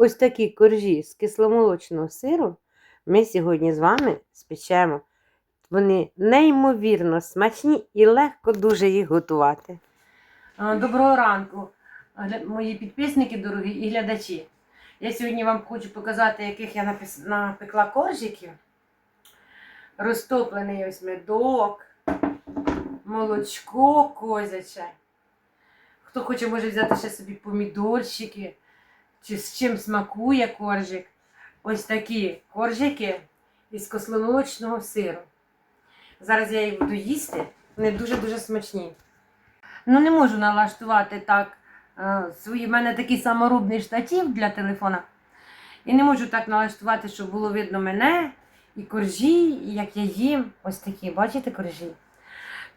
Ось такі коржі з кисломолочного сиру ми сьогодні з вами спечемо. Вони неймовірно смачні і легко дуже їх готувати. Доброго ранку, мої підписники дорогі і глядачі. Я сьогодні вам хочу показати, яких я напекла коржиків. Розтоплений ось медок, молочко козяче. Хто хоче, може взяти ще собі помідорчики, чи з чим смакує коржик. Ось такі коржики із кисломолочного сиру. Зараз я їх буду їсти. Вони дуже-дуже смачні. Ну, не можу налаштувати так е, свої. В мене такий саморобний штатів для телефона. І не можу так налаштувати, щоб було видно мене і коржі, і як я їм. Ось такі, бачите, коржі?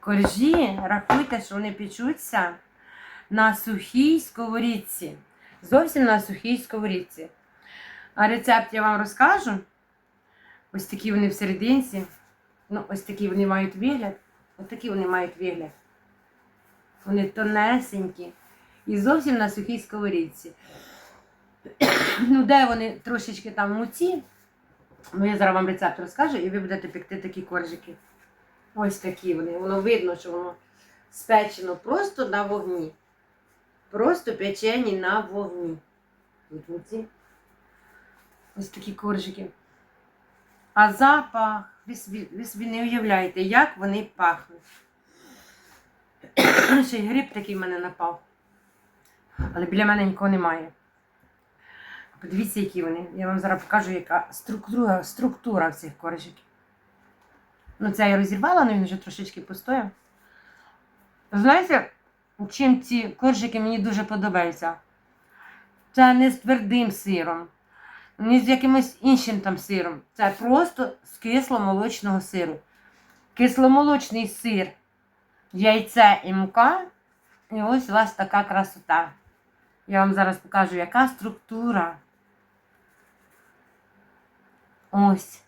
Коржі, рахуйте, що вони печуться на сухій сковорідці. Зовсім на сухій сковорідці. А рецепт я вам розкажу. Ось такі вони всерединці. Ну, ось такі вони мають вигляд. Ось такі вони мають вигляд. Вони тонесенькі. І зовсім на сухій сковорідці. ну, де вони трошечки там муці. Ну, я зараз вам рецепт розкажу, і ви будете пекти такі коржики. Ось такі вони. Воно видно, що воно спечено просто на вогні. Просто печені на вогні. Ось такі коржики. А запах, ви собі, ви собі не уявляєте, як вони пахнуть. Ще й гриб такий в мене напав. Але біля мене нікого немає. Подивіться, які вони. Я вам зараз покажу, яка структура, структура цих коржиків. Ну, це я розірвала, але він вже трошечки постояв. Знаєте, чим ці коржики мені дуже подобаються? Це не з твердим сиром, не з якимось іншим там сиром. Це просто з кисломолочного сиру. Кисломолочний сир, яйце і мука. І ось у вас така красота. Я вам зараз покажу, яка структура. Ось.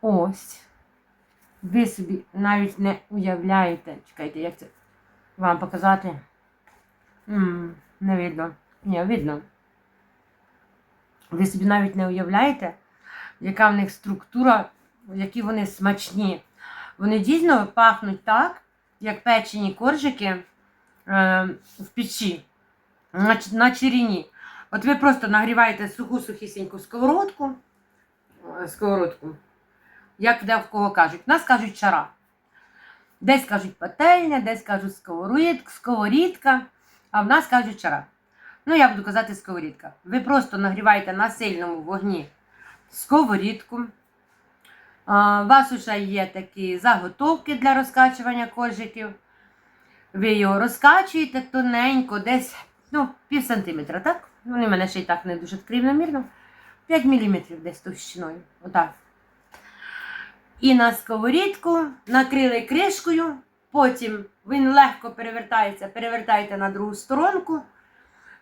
Ось. Ви собі навіть не уявляєте. Чекайте, як це вам показати? м не видно. Ні, видно. Ви собі навіть не уявляєте, яка в них структура, які вони смачні. Вони дійсно пахнуть так, як печені коржики е, в печі на, на черіні. От ви просто нагріваєте суху сухісіньку сковородку. е, сковородку. Як де в кого кажуть. Нас кажуть чара. Десь кажуть пательня, десь кажуть сковорід, сковорідка, а в нас кажуть чара. Ну, я буду казати сковорідка. Ви просто нагріваєте на сильному вогні сковорідку. У вас вже є такі заготовки для розкачування коржиків. Ви його розкачуєте тоненько, десь ну, пів сантиметра, так? Вони в мене ще й так не дуже рівномірно. 5 мм десь товщиною. Отак. І на сковорідку накрили кришкою, потім він легко перевертається, перевертаєте на другу сторонку.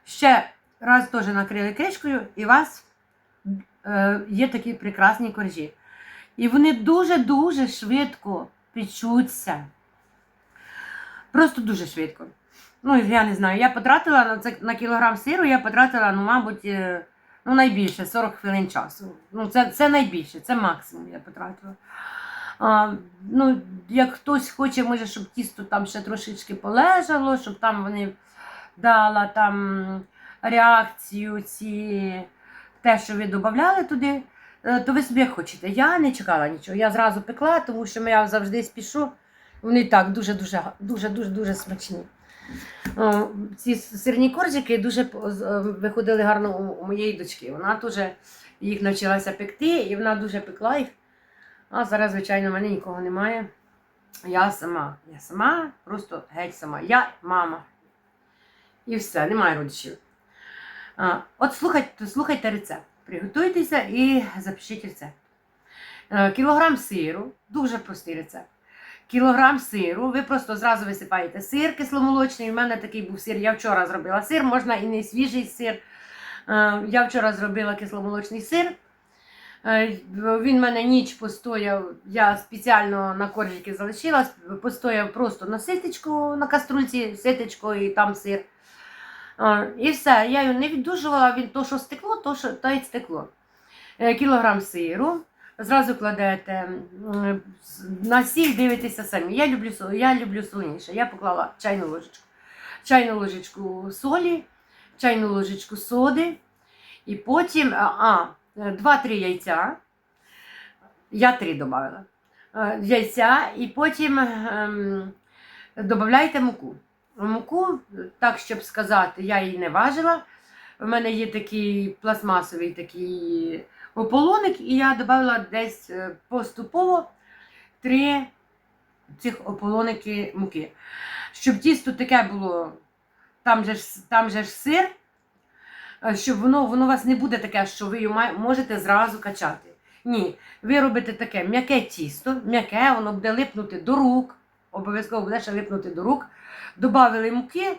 Ще раз теж накрили кришкою, і у вас е, є такі прекрасні коржі. І вони дуже-дуже швидко печуться. Просто дуже швидко. Ну, я не знаю, я потратила на це на кілограм сиру, я потратила, ну, мабуть, е, ну, найбільше 40 хвилин часу. Ну, це, це найбільше, це максимум я потратила. А, ну, як хтось хоче, може, щоб тісто там ще трошечки полежало, щоб там вони дала там реакцію, ці, те, що ви додавали туди, е, то ви собі хочете. Я не чекала нічого. Я зразу пекла, тому що я завжди спішу. Вони так дуже-дуже дуже дуже дуже смачні. Ці сирні коржики дуже е, виходили гарно у, у моєї дочки. Вона теж їх навчилася пекти, і вона дуже пекла їх. А зараз, звичайно, в мене нікого немає. Я сама. Я сама, просто геть сама. Я мама. І все, немає родичів. А, от слухайте, слухайте рецепт. Приготуйтеся і запишіть рецепт. Е, Кілограм сиру, дуже простий рецепт. Кілограм сиру, ви просто зразу висипаєте сир кисломолочний. У мене такий був сир. Я вчора зробила сир, можна і не свіжий сир. Е, Я вчора зробила кисломолочний сир. Е, Він в мене ніч постояв. Я спеціально на коржики залишила, постояв просто на ситечку, на каструльці, ситечко і там сир. І все, я його не віддужувала, він то, що стекло, то, що то й стекло. Е, Кілограм сиру. Зразу кладете на сіль, дивитеся самі. Я люблю, я люблю солоніше. Я поклала чайну ложечку. Чайну ложечку солі, чайну ложечку соди. І потім а, а, 2-3 яйця. Я 3 додала. Яйця, і потім ем, додавайте муку. Муку, так щоб сказати, я її не важила. У мене є такий пластмасовий такий ополоник, і я додала десь е, поступово три цих ополоники муки. Щоб тісто таке було, там же ж, там же ж сир, е, щоб воно, воно у вас не буде таке, що ви його можете зразу качати. Ні, ви робите таке м'яке тісто, м'яке, воно буде липнути до рук, обов'язково буде ще липнути до рук. Добавили муки.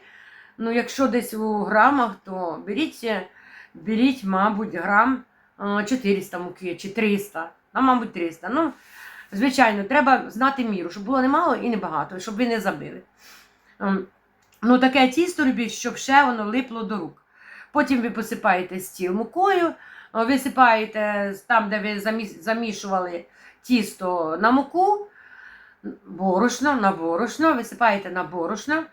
Ну, якщо десь у грамах, то беріть, беріть, мабуть, грам 400 муки чи 300, а мабуть 300. Ну, звичайно, треба знати міру, щоб було немало і небагато, щоб ви не забили. Ем, Ну, таке тісто робіть, щоб ще воно липло до рук. Потім ви посипаєте стіл мукою, е, висипаєте там, де ви замішували тісто на муку, борошно на борошно, висипаєте на борошно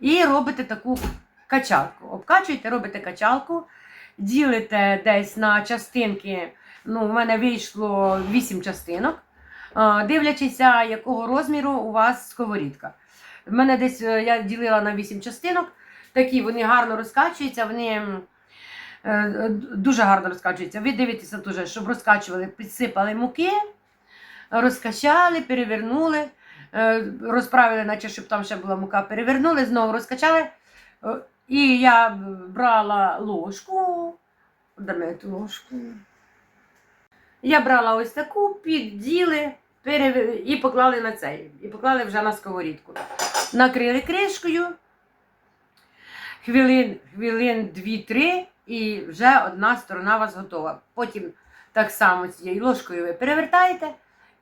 і робите таку качалку. Обкачуєте, робите качалку, ділите десь на частинки. Ну, у мене вийшло 8 частинок, дивлячися, якого розміру у вас сковорідка. В мене десь е, я ділила на 8 частинок. Такі вони гарно розкачуються, вони е, дуже гарно розкачуються. Ви дивитеся дуже, щоб розкачували, підсипали муки, розкачали, перевернули, е, розправили, наче щоб там ще була мука, перевернули, знову розкачали. І я брала ложку. Даме ту ложку. Я брала ось таку, підділи перев... і поклали на цей. І поклали вже на сковорідку. Накрили кришкою. Хвилин, хвилин 2-3, і вже одна сторона вас готова. Потім так само цією ложкою ви перевертаєте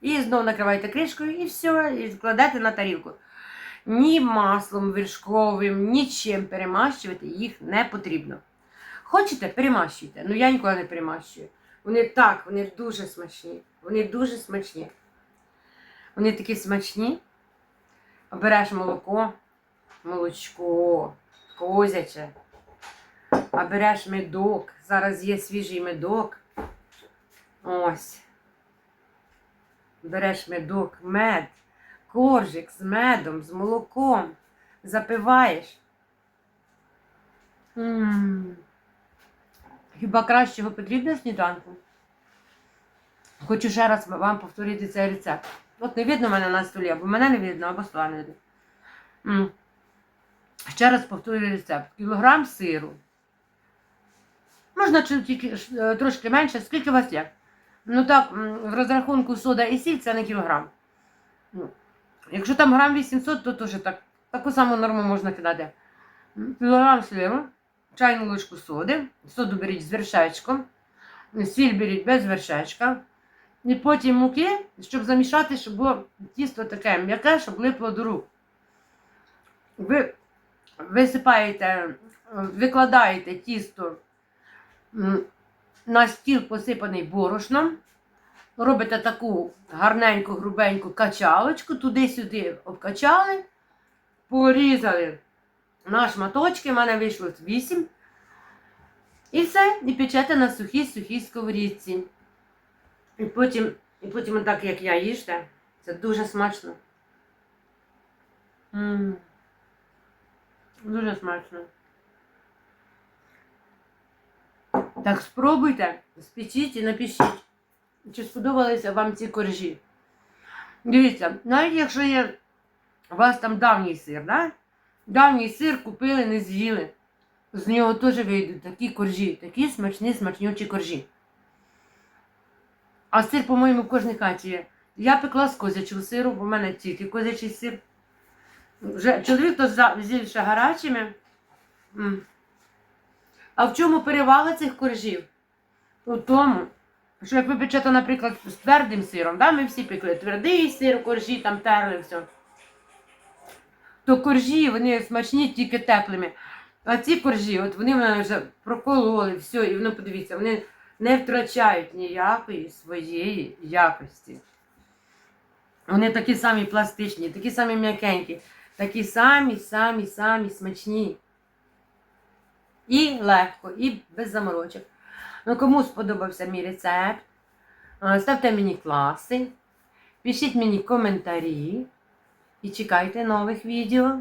і знову накриваєте кришкою, і все, і кладете на тарілку. Ні маслом вершковим, нічим перемащувати їх не потрібно. Хочете, перемащуйте. Ну я ніколи не перемащую. Вони так, вони дуже смачні. Вони дуже смачні. Вони такі смачні. Береш молоко, молочко, козяче. А береш медок. Зараз є свіжий медок. Ось. Береш медок, мед, коржик з медом, з молоком. Запиваєш. М. Хіба кращого потрібно сніданку? Хочу ще раз вам повторити цей рецепт. От не видно мене на столі, або мене не видно, або стола не видно. М. Ще раз повторюю рецепт. Кілограм сиру. Можна тільки е, трошки менше, скільки у вас є. Ну так, в розрахунку сода і сіль це не кілограм. Якщо там грам 800, то теж так, таку саму норму можна кидати. Кілограм сиру, чайну ложку соди, соду беріть з вершечком, сіль беріть без вершечка. І потім муки, щоб замішати, щоб було тісто таке м'яке, щоб липло до рук. Ви висипаєте, викладаєте тісто на стіл посипаний борошном, робите таку гарненьку, грубеньку качалочку, туди-сюди обкачали, порізали на шматочки, в мене вийшло 8. І все, і печете на сухій сухій сковорідці. І потім, і потім так, як я їжте, це дуже смачно. м Дуже смачно. Так спробуйте, спечіть і напишіть, чи сподобалися вам ці коржі. Дивіться, навіть якщо є у вас там давній сир, да? давній сир купили, не з'їли. З нього теж вийдуть такі коржі, такі смачні, смачнючі коржі. А сир, по-моєму, в кожній хаті є. Я пекла з козячого сиру, бо в мене тільки козячий сир. Вже чоловік то взяв ще гарячими. А в чому перевага цих коржів? У тому, що як ви печете, наприклад, з твердим сиром, да? ми всі пекли твердий сир, коржі там терли все. То коржі вони смачні тільки теплими. А ці коржі, от вони мене вже прокололи, все, і воно подивіться, вони не втрачають ніякої своєї якості. Вони такі самі пластичні, такі самі м'якенькі, такі самі, самі, самі смачні. І легко, і без заморочок. Ну, кому сподобався мій рецепт, е, ставте мені класи, пишіть мені коментарі і чекайте нових відео.